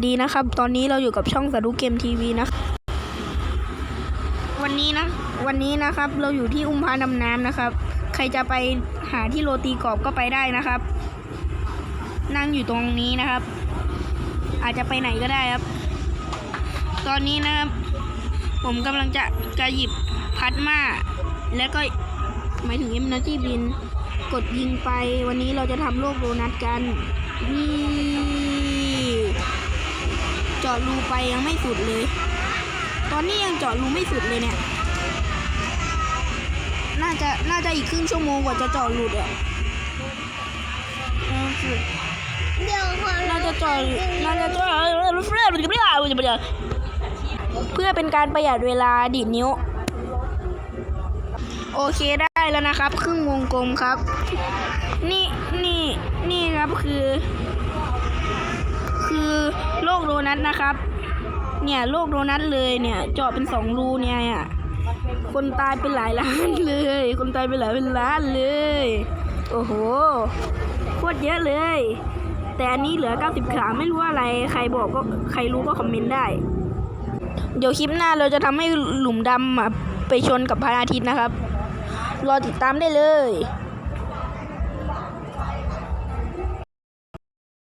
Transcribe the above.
ดีนะครับ ตอนนี้เราอยู่กับช่องสารุเกมทีวีนะ วันนี้นะ วันนี้นะครับ เราอยู่ที่อุ้มพาดำน้ำนะครับ ใครจะไปหาที่โรตีกรอบก็ไปได้นะครับ นั่งอยู่ตรงนี้นะครับ อาจจะไปไหนก็ได้ครับ ตอนนี้นะครับ ผมกำลังจะจะหยิบพัดมาแล้วก็หมายถึงเอ็มนาจีบิน กดยิงไป วันนี้เราจะทำโลกโดนัทกันนี่าะรูไปยังไม่สุดเลย ตอนนี้ยังเจาะรูไม่สุดเลยเนี่ย น่าจะน่าจะอีกครึ่งชั่วโมงกว่าจะเจาะหลุดอะน่าจะเดี๋ยวขอน่าจะเจาะน่าจะเจาะเพื่อเป็นการประหยัดเวลาดีดนิ้ว โอเคได้แล้วนะครับ ครึ่งวงกลมครับ นี่นี่นี่ครับคือ นัทนะครับ เนี่ยโลกโดนัทเลยเนี่ย เจาะเป็นสองรูเนี่ยคนตายเป็นหลายล้านเลย คนตายเป็นหลายเป็นล้านเลย โอ้โหโคตรเยอะเลย แต่อันนี้เหลือ90ขาไม่รู้อะไรใครบอกก็ใครรู้ก็คอมเมนต์ได้ เดี๋ยวคลิปหน้าเราจะทำให้หลุมดำไปชนกับพระอาทิตย์นะครับ รอติดตามได้เลย